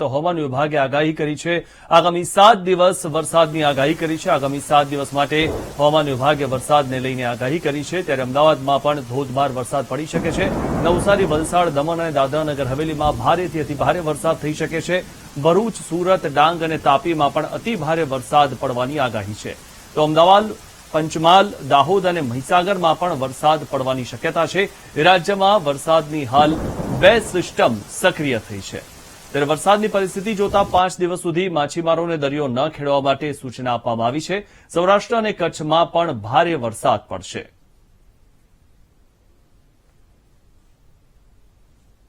તો હવામાન વિભાગે આગાહી કરી છે, આગામી સાત દિવસ વરસાદની આગાહી કરી છે. આગામી સાત દિવસ માટે હવામાન વિભાગે વરસાદને લઈને આગાહી કરી છે. ત્યારે અમદાવાદમાં પણ ધોધમાર વરસાદ પડી શકે છે. નવસારી, વલસાડ, દમણ અને દાદરાનગર હવેલીમાં ભારેથી અતિભારે વરસાદ થઈ શકે છે. ભરૂચ, સુરત, ડાંગ અને તાપીમાં પણ અતિભારે વરસાદ પડવાની આગાહી છે. તો અમદાવાદ, પંચમહાલ, દાહોદ અને મહીસાગરમાં પણ વરસાદ પડવાની શક્યતા છે. રાજ્યમાં વરસાદની હાલ બે સિસ્ટમ સક્રિય થઈ છે. ત્યારે વરસાદની પરિસ્થિતિ જોતા પાંચ દિવસ સુધી માછીમારોને દરિયો ન ખેડવા માટે સૂચના આપવામાં આવી છે સૌરાષ્ટ્ર અને કચ્છમાં પણ ભારે વરસાદ પડશે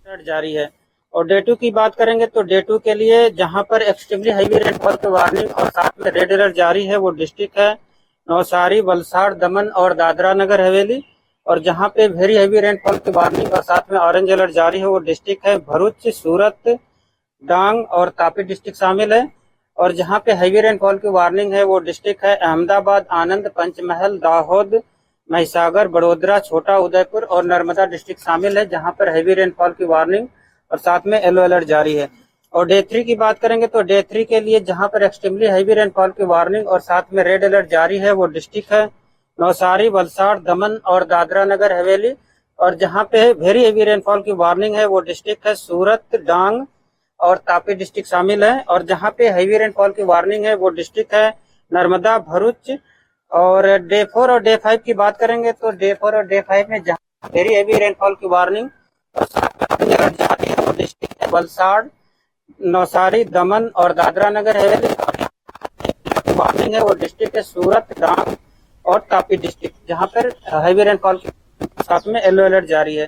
अलर्ट जारी है और डे टू की बात करेंगे तो डे टू के लिए जहां पर एक्सट्रीमली हैवी रेनफॉल की वार्निंग और साथ में रेड अलर्ट जारी है वो डिस्ट्रिक्ट है नौसारी वलसाड़ दमन और दादरा नगर हवेली और जहां पे वेरी हैवी रेनफॉल की वार्निंग और साथ में ऑरेंज अलर्ट जारी है वो डिस्ट्रिक्ट है भरूच सूरत डांग और तापी डिस्ट्रिक्ट शामिल है और जहाँ पे हैवी रेनफॉल की वार्निंग है वो डिस्ट्रिक्ट है अहमदाबाद, आनंद, पंचमहल, दाहोद, महिसागर, बड़ोदरा, छोटा उदयपुर और नर्मदा डिस्ट्रिक्ट शामिल है जहाँ पर हैवी रेनफॉल की वार्निंग और साथ में येलो अलर्ट जारी है। और डे थ्री की बात करेंगे तो डे थ्री के लिए जहाँ पर एक्सट्रीमली हैवी रेनफॉल की वार्निंग और साथ में रेड अलर्ट जारी है वो डिस्ट्रिक्ट है नौसारी वलसाड़, दमन और दादरा नगर हवेली। और जहाँ पे वेरी हैवी रेनफॉल की वार्निंग है वो डिस्ट्रिक्ट है सूरत, डांग और तापी डिस्ट्रिक्ट शामिल है और जहाँ पे हैवी रेनफॉल की वार्निंग है, वो डिस्ट्रिक्ट है नर्मदा, भरूच। और डे फोर और डे फाइव की बात करेंगे तो डे फोर और डे फाइव में जहाँ वेरी हैवी रेनफॉल की वार्निंग डिस्ट्रिक्ट है वलसाड़ नौसारी दमन और दादरा नगर हवेली वार्निंग है वो डिस्ट्रिक्ट है सूरत डांग और तापी डिस्ट्रिक्ट जहाँ पर हैवी रेनफॉल साथ में येलो अलर्ट जारी है।